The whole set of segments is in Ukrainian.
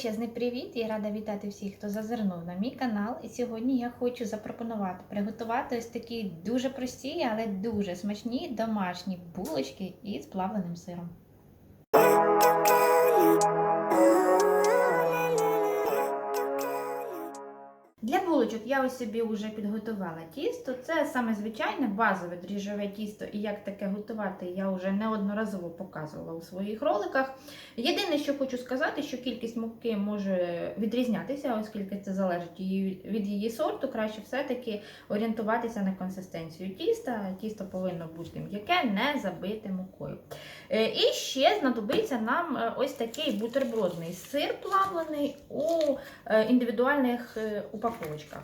Величезний привіт! Я рада вітати всіх, хто зазирнув на мій канал. І сьогодні я хочу запропонувати приготувати ось такі дуже прості, але дуже смачні домашні булочки із плавленим сиром. Для я ось собі вже підготувала тісто. Це саме звичайне базове дріжджове тісто, і як таке готувати, я вже неодноразово показувала у своїх роликах. Єдине, що хочу сказати, що кількість муки може відрізнятися, оскільки це залежить від її сорту. Краще все-таки орієнтуватися на консистенцію тіста. Тісто повинно бути м'яке, не забите мукою. Е, І ще знадобиться нам е, ось такий бутербродний сир плавлений у е, індивідуальних упаковочках.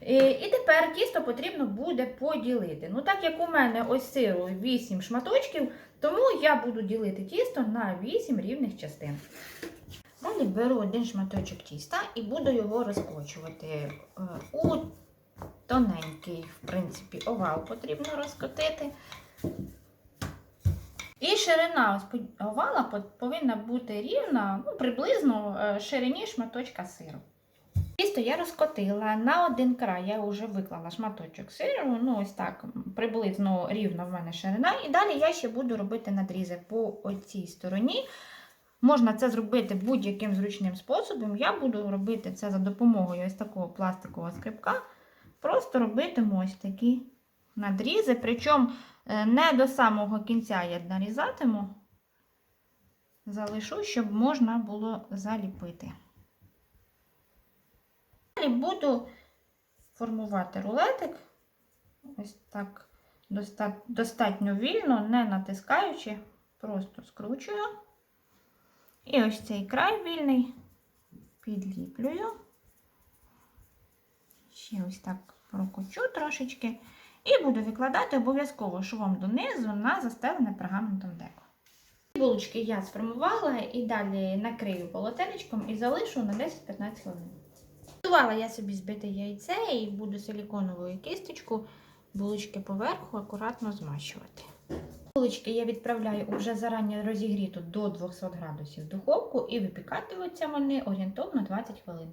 І тепер тісто потрібно буде поділити. Ну, так як у мене ось сиру 8 шматочків, тому я буду ділити тісто на 8 рівних частин. Далі беру один шматочок тіста і буду його розкочувати. Е, У тоненький, в принципі, овал потрібно розкотити. І ширина овала повинна бути рівна, ну, приблизно е, ширині шматочка сиру. Тісто я розкотила на один край, я вже виклала шматочок сиру, ну ось так, приблизно рівна в мене ширина. І далі я ще буду робити надрізи по оцій стороні. Можна це зробити будь-яким зручним способом. Я буду робити це за допомогою ось такого пластикового скрипка. Просто робитиму ось такі надрізи. Причому е, не до самого кінця я нарізатиму, залишу, щоб можна було заліпити. Буду формувати рулетик. Ось так достатньо вільно, не натискаючи, просто скручую. І ось цей край вільний підліплюю. Ще ось так прокочу трошечки. І буду викладати обов'язково швом донизу на застелене пергаментом деко. Булочки я сформувала і далі накрию полотенечком і залишу на 10-15 хвилин. Готувала я собі збите яйце і буду силіконовою кісточку булочки поверху акуратно змащувати. Булочки я відправляю вже зарані розігріту до 200 градусів духовку і випікатимуться вони орієнтовно 20 хвилин.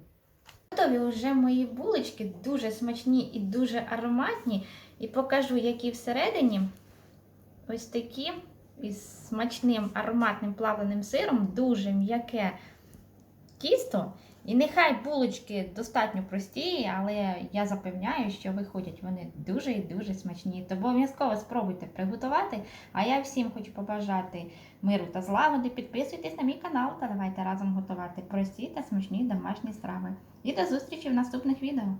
Готові вже мої булочки, дуже смачні і дуже ароматні. І покажу, які всередині ось такі із смачним ароматним плавленим сиром, дуже м'яке тісто. І нехай булочки достатньо прості, але я запевняю, що виходять вони дуже і дуже смачні. То обов'язково спробуйте приготувати. А я всім хочу побажати миру та злагоди. Підписуйтесь на мій канал та давайте разом готувати прості та смачні домашні страви. І до зустрічі в наступних відео!